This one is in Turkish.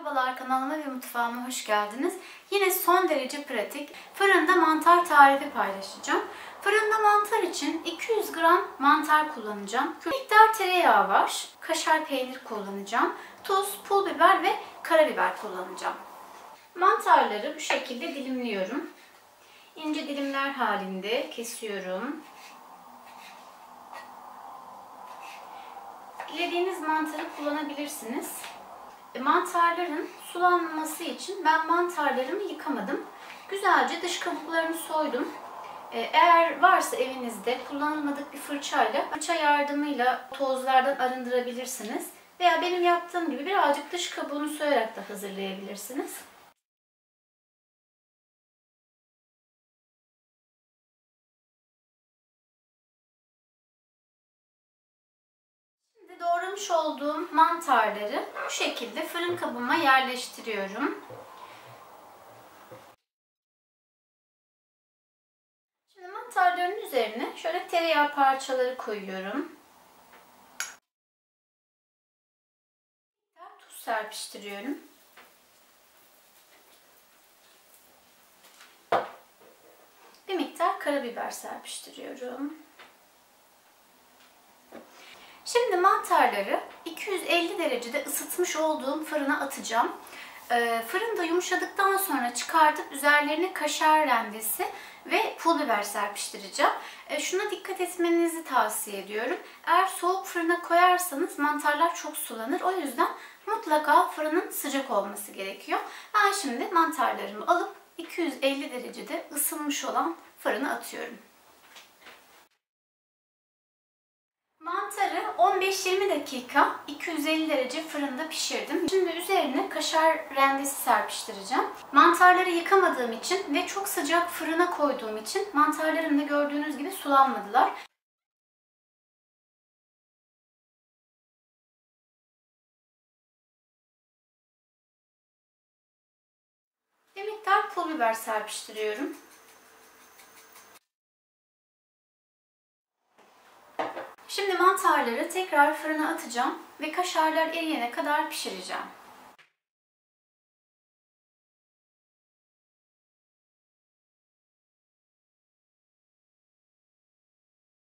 Merhabalar kanalıma ve mutfağıma hoş geldiniz. Yine son derece pratik fırında mantar tarifi paylaşacağım. Fırında mantar için 200 gram mantar kullanacağım. Miktar tereyağı var. Kaşar peynir kullanacağım. Tuz, pul biber ve karabiber kullanacağım. Mantarları bu şekilde dilimliyorum. İnce dilimler halinde kesiyorum. Dilediğiniz mantarı kullanabilirsiniz. E, mantarların sulanması için ben mantarlarımı yıkamadım. Güzelce dış kabuklarını soydum. E, eğer varsa evinizde kullanılmadık bir fırçayla, fırça yardımıyla tozlardan arındırabilirsiniz. Veya benim yaptığım gibi birazcık dış kabuğunu soyarak da hazırlayabilirsiniz. Doğramış olduğum mantarları bu şekilde fırın kabıma yerleştiriyorum. Şimdi mantarların üzerine şöyle tereyağı parçaları koyuyorum. Tuz serpiştiriyorum. Bir miktar karabiber serpiştiriyorum. Şimdi mantarları 250 derecede ısıtmış olduğum fırına atacağım. Ee, fırında yumuşadıktan sonra çıkartıp üzerlerine kaşar rendesi ve pul biber serpiştireceğim. Ee, şuna dikkat etmenizi tavsiye ediyorum. Eğer soğuk fırına koyarsanız mantarlar çok sulanır. O yüzden mutlaka fırının sıcak olması gerekiyor. Ben şimdi mantarlarımı alıp 250 derecede ısınmış olan fırına atıyorum. 15-20 dakika 250 derece fırında pişirdim. Şimdi üzerine kaşar rendesi serpiştireceğim. Mantarları yıkamadığım için ve çok sıcak fırına koyduğum için mantarlarım da gördüğünüz gibi sulanmadılar. Bir miktar pul biber serpiştiriyorum. Şimdi mantarları tekrar fırına atacağım ve kaşarlar eriyene kadar pişireceğim.